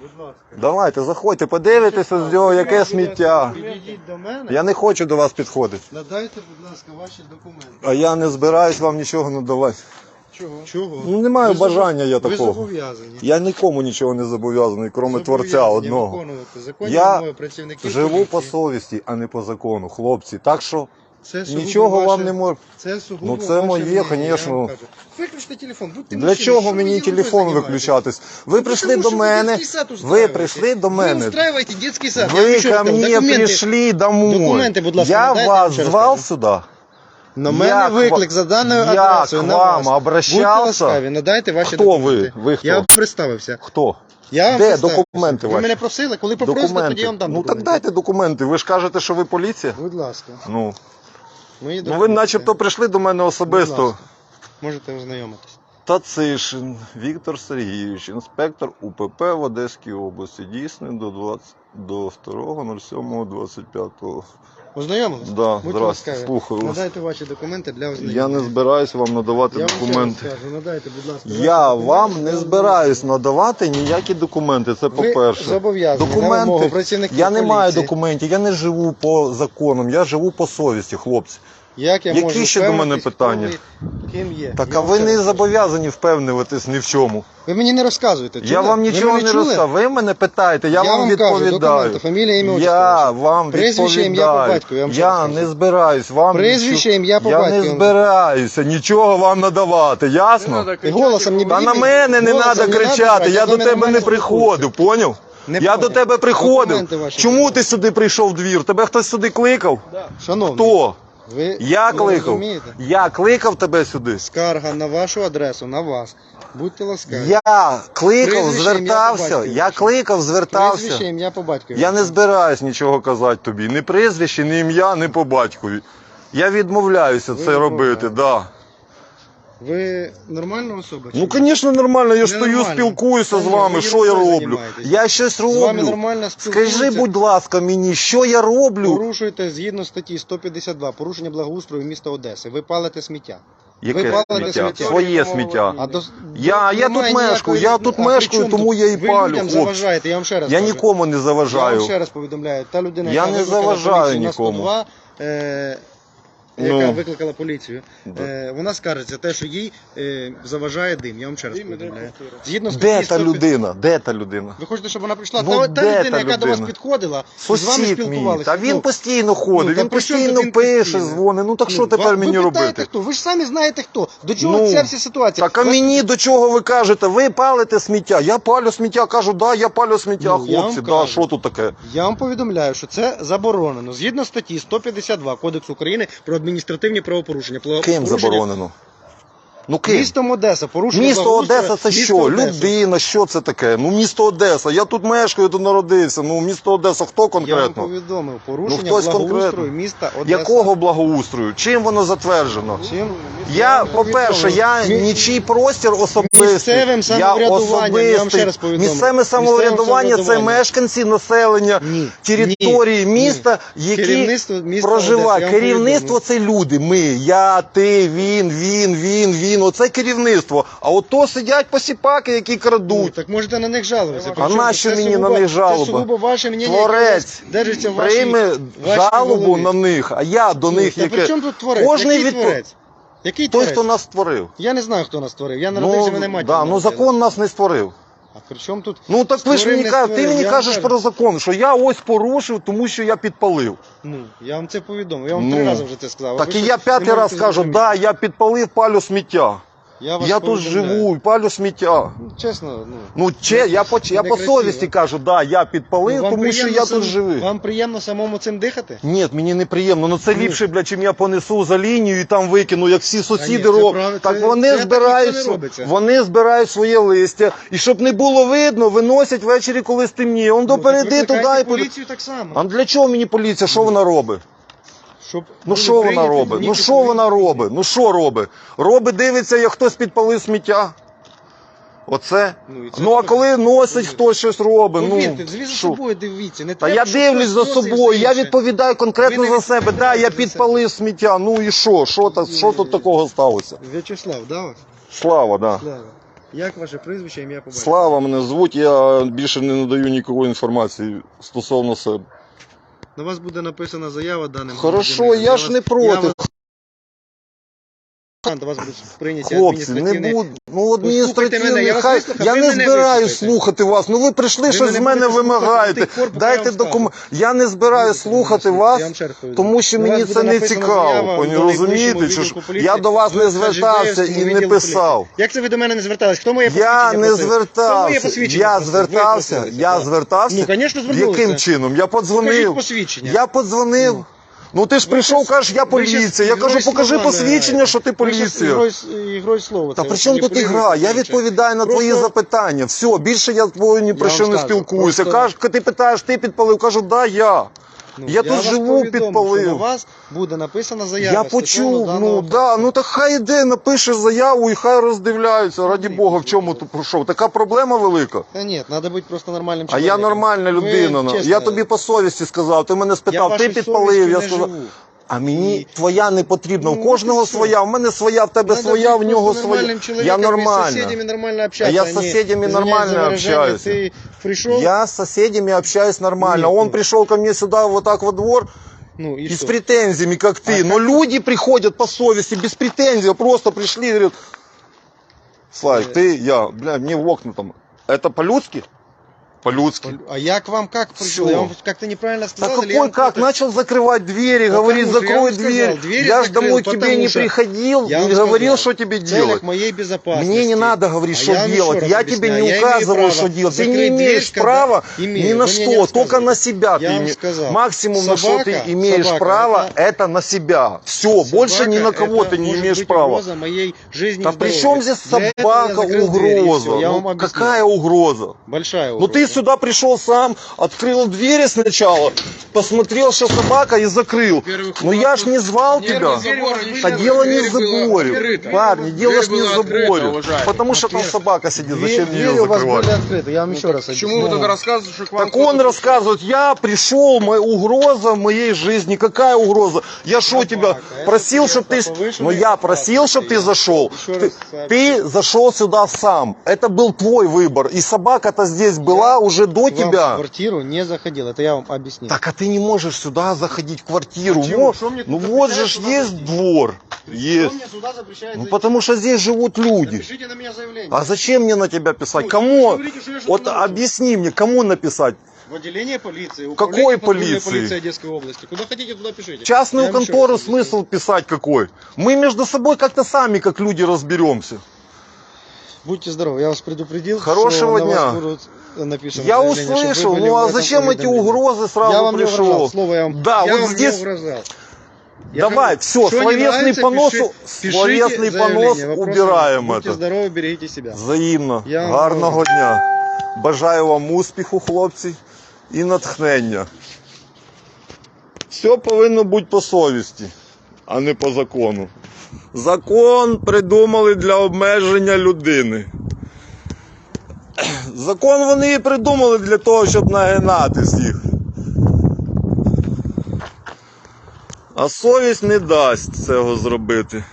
Будь ласка. Давайте, заходьте, подивитеся з нього, яке сміття. Підійдіть до мене. Я не хочу до вас підходити. Надайте, будь ласка, ваші документи. А я не збираюсь вам нічого надавати. Чого? Чого? Ну не маю Ви бажання я Ви такого. зобов'язані. Я нікому нічого не зобов'язаний, крім творця Зобов'язані одного. виконувати законні Я працівників Живу поліції. по совісті, а не по закону, хлопці. Так що Це сугубо нічого ваше- вам не можу. Це сугубо Ну, це ваше моє, мнення, конечно. я вам кажу. Виключте телефон, будьте Для мужчини, чого що ви мені ерундою телефон займаєтесь? виключатись? Ви Ну, прийшли потому до что вы мене. детский сад Ви устраиваете. прийшли до Вы мене. устраиваете детский сад. Я Ви вам еще ко раз говорю, мне документы пришли домой. Документи, будь ласка, я надайте, я вас вам ще раз звав кажу. сюди. На мене Я к виклик ва- за даною я адресою к на вам вас. обращався. Будьте ласкаві, надайте ваші Хто документи. ви? Ви хто? Я вам представився. Хто? Я вам Де представився. документи Ви ваші? мене просили, коли попросите, тоді Документи. я вам дам Ну так документи. дайте документи. Ви ж кажете, що ви поліція? Будь ласка. Ну, Мої ну ви документи. начебто прийшли до мене Будь особисто. ласка. Можете ознайомитись. Тацишин Віктор Сергійович, інспектор УПП в Одеській області, дійсний до 20, до 2.07.25. Ознайомились? Да, Будьте здрасте, ласкаві. слухаю вас. Надайте ваші документи для ознайомлення. Я не збираюсь вам надавати Я вам ще раз документи. скажу, надайте, будь ласка. Я вам не для збираюсь надавати ніякі документи. Це Ви по-перше. зобов'язані на вимогу Документи. працівників Я не маю поліції. документів, я не живу по законам, я живу по совісті, хлопці. Як я Які можу ще до мене впевнитись, питання? хто ви, Ким є? Так Я а вам ви ще не раз кажу. зобов'язані впевнюватись ні в чому. Ви мені не розказуєте. Я чули? вам Ви нічого мене не чули? розказав. Ви мене питаєте, я, Я вам вам кажу, відповідаю. документи, фамілія, ім'я, отчество я ваше. вам Прізвище, ім'я, відповідаю. по батькові, я вам ще не збираюсь вам Прізвище, нічого- ім'я, по Я не батькові. збираюся нічого вам надавати, ясно? І голосом не Та на мене не Голосом треба кричати, брати, я до мене тебе не нормально приходив, поняв? Не Я поняв. до тебе приходив. Документи ваші Чому ти сюди прийшов в двір? Тебе хтось сюди кликав? Шановний, Хто? Ви Я не кликав. розумієте? Я кликав тебе сюди. Скарга на вашу адресу, на вас. Будьте ласкаві. Я кликав, Прізвище, ім'я, по звертався. батькові. Я кликав, Прізвище, звертався. ім'я по батькові. Я не збираюсь нічого казати тобі. Ні прізвище, ні ім'я, ні по батькові. Я відмовляюся Ви це робити, да. Ви нормальна особа? чи Ну, ні? звісно, нормально, я ж стою, Ненормально. спілкуюся Та з ні, вами, що я роблю? займаєтесь. Я щось З вами роблю. нормально Скажи, будь ласка, мені, що я роблю? Порушуєте згідно статті 152 порушення благоустрою міста Одеси. Ви палите сміття. Яке палите сміття? сміття. Своє сміття. До Я- я немає тут мешкаю, ніякої- я тут А при мешкаю, чому тому я і ви палю, людям хлопці. заважаєте, я вам ще раз Я кажу. нікому не Я вам заважаю. ще раз повідомляю. Та людина, Я яка не викликала заважаю поліцію на нікому. 102, е, Ну. яка викликала поліцію, Да. е, вона скаржиться те, що їй е, заважає дим. Я вам ще раз повідомляю. Згідно Де статті та 150 людина? Де та людина? Ви хочете, щоб вона прийшла? Ну, та, та де людина, та яка до вас людина? підходила, з вами Сусід мій. спілкувалася. Та він Ну, постійно ходить, ну, та він при чому постійно він пише, постійно? дзвонить. Ну так що Ну, тепер ви- мені ви питаєте, робити? хто? Ви ж самі знаєте хто. До чого Ну, ця вся ситуація? Так а Вас- мені до чого ви кажете? Ви палите сміття. Я палю сміття, кажу, да, я палю сміття, Ну, я хлопці, вам да, кажу. що тут таке? Я вам повідомляю, що це заборонено. Згідно статті 152 Кодексу України про адміністративні правопорушення. Ким заборонено? Ну ким? Містом Одеса. Порушення Місто благоустрою- Одеса це місто що? Одеса. Людина, що це таке? Ну місто Одеса. Я тут мешкаю, тут народився. Ну місто Одеса, хто Я вам конкретно? повідомив. Порушення Ну, хтось благоустрою конкретно. міста Одеса. Якого благоустрою? Чим воно затверджено? Чим? Я, по-перше, я. Мі- нічий простір особистий. Місцевим самоврядуванням, я вам ще раз. Місцеве самоврядування це самоврядуванням. мешканці населення Ні. території Ні. міста, які Керівництво міста проживають. Одеси, я вам Керівництво це люди. Ми, я, ти, він, він, він, він. Оце керівництво. А ото сидять посіпаки, які Ну, крадуть. так можете на них жалуватися. А Причому нащо це мені на них жалоба? Це сугубо ваше мнення, яке Творець держиться в вашій, прийме вашій жалобу голові. на них, а я до Ну, них та при яке. чому тут творець? Кожний Який відпо- творець? Який Той, творець? хто нас створив. Я не знаю, хто нас створив. Я народився, мене мать. да, ну народила. закон нас не створив. А при чому тут? Ну так ви ж Створив, мені не кажете, ти створив, мені я вам кажеш кажу. про закон, що я ось порушив, тому що я підпалив. Ну, я вам це повідомив. Я вам Ну, три рази вже це сказав. Так Ви і я не п'ятий можете раз кажу, зрозуміти? да, я підпалив, палю сміття. Я, вас Я тут повідомляю. живу, і палю сміття. Ну, Чесно, ну. Ну, че, я по, я по Некрасиво. совісті кажу, да, я підпалив, ну, вам тому що приємно я сам- тут живий. Вам приємно самому цим дихати? Ні, мені не приємно. Ну це Ну. ліпше, бля, чим я понесу за лінію і там викину, як всі сусіди ні, це роблять. Так це- вони це так збирають ніхто не вони збирають своє листя. І щоб не було видно, виносять ввечері, коли стемніє. Он Ну, допереди так туди і поліцію так само. А для чого мені поліція? Що вона робить? Щоб Ну що вона робить? Ну що вона робить? Ну що робить? Робить, дивиться, як хтось підпалив сміття. Оце. Ну, це Ну а коли носить хтось щось робить, ну Повірте, за собою дивіться. Не Та треба, я щоб дивлюсь хтось за собою, все я інше. відповідаю конкретно Ви не за себе. Да, відповідаєте я за підпалив сміття. Ну і що? Що, та- що тут такого сталося? В'ячеслав, да? вас? Слава, да. Слава. Як ваше прізвище, ім'я по батькові? Слава мене звуть, я більше не надаю ніякої інформації стосовно себе. На вас буде написана заява даним. Хорошо, громадянином. я ж не проти. я вас- До вас будуть прийняті Хлопці, не адміністративні... буду. Ну, мене, адміністративний, я вас хай. вислухав, Я ви не мене збираюсь вислухайте. слухати вас. Ну ви прийшли, Ви що з мене мене будете слухати вимагаєте. до тих пор, поки Дайте вам документ. Я не збираюсь слухати вас. Я вам ще раз повідомлю. Тому що На мені вас це буде не написана цікаво, пані, розумієте, чи ж? відділку поліції, Я до вас не звертався і не писав. Як це ви до мене не звертались? Хто моє Я посвідчення не просив? Хто моє звертався. посвідчення Я просив? Ви звертався. Я звертався. Ну, звісно, звернулися. Яким чином? Я Покажіть подзвонив. посвідчення. Я подзвонив. Ну ти ж прийшов, щас- кажеш, я поліція. Я кажу, покажи посвідчення, що ти поліція. ігрою- слово. Та при чому тут ігра? Я відповідаю на твої запитання. Все, більше я твою ні про що не спілкуюся. Кажеш, ти питаєш, ти підпалив. Кажу, да, я. Ну, Я тут вас живу, повідомив, підпалив. що На вас буде написана заява. Я стосовно почув, даного ну да, факту. ну так хай іде, напише заяву і хай роздивляються. Раді Ні, Бога, в чому ні. тут пройшов? Така проблема велика. Та ні, треба бути просто нормальним А чоловіком. я нормальна Ви, людина. ну. чесно, я тобі по совісті сказав. Ти мене я спитав, ти вашою підпалив. совістю Я не сказав. живу. А мені І- твоя не потрібна. Ну, У кожного от і все. своя, в мене своя, в тебе Надо своя, в быть нього просто своя. нормальным Я человеком, и с нормально. соседями нормально общаться. я а с не, соседями извиняюсь нормально за выражение, общаюсь. Ты пришел, Я с соседями общаюсь нормально. Нет, Он ну. пришел ко мне сюда вот так во двор ну и и с что? претензиями, как ты. А Но люди приходят по совести, без претензий, просто пришли и говорят, Славик, Э. ты, я, бля, мне в окна там. Это по-людски? По-людски. А я к вам как пришел? Всё. Я вам как-то неправильно Да сказал? или я какой вам как? Начал закрывать двери, Потому говорит, я закрой вам сказал, дверь. я ж закрыл, домой к тебе не приходил, Я не вам говорил, сказал, что тебе делать. моей безопасности. Мне не надо говорить, А что я делать. Я тебе не я указываю, имею что делать. Ты не имеешь дверь, права когда- ни Имею. на Вы что, только на себя Я ты сказал. Максимум, на что ты имеешь собака, право, это- это... на себя. Все, больше ни на кого ты не имеешь права. моей жизни Да и при чем здесь я собака, дверь, и угроза? Я Ну, какая угроза? Большая Ну угроза. ты сюда пришел сам, открыл двери сначала, посмотрел, что собака и закрыл. Ну у я ж не звал тебя. было, дело не в заборе. Парни, дело ж не в заборе. Потому что там собака сидит, зачем мне ее закрывать? открыты, я вам еще раз Почему вы объясню. тогда рассказываете, что к вам Так он рассказывает, я пришел, моя угроза в моей жизни. Какая угроза? Я что тебя просил, чтобы ты... Но я просил, чтобы ты зашел. Ты зашел сюда сам. Это был твой выбор. И собака-то здесь была Я уже до К вам в тебя. квартиру не заходил, это я вам объяснил. Так а ты не можешь сюда заходить в квартиру. Почему? Вот, Что мне тут ну вот же ж есть заходить? двор. Есть. мне сюда запрещает Ну зайти? потому что здесь живут люди. Напишите на меня заявление. А зачем мне на тебя писать? Ну, Кому? вы говорите, что я что-то Вот нарушил. объясни мне, кому написать? В отделение полиции. Какой управление патрульной полиции? полиции Одесской области. Куда хотите, туда пишите. Частную вам контору объясню. смысл писать какой? Мы между собой как-то сами, как люди, разберемся. Будьте здоровы, я вас предупредил. Хорошего что на дня. вас будут написано Я заявление, чтобы вы услышал, были ну в а этом зачем эти уведомлении. угрозы сразу Я вам не пришел? угрожал, слово я вам, Да, я вот вам здесь- не угрожал. Я Давай, говорю, все, что не словесный нравится, понос, пиши- пишите словесный заявление. понос Вопросов убираем нет. Будьте это. здоровы, берегите себя. Взаємно. Я вам Гарного говорю. дня. Бажаю вам успіху, хлопці, і натхнення. Все повинно бути по совісті, а не по закону. Закон придумали для обмеження людини. Закон вони і придумали для того, щоб нагинати всіх. А совість не дасть цього зробити.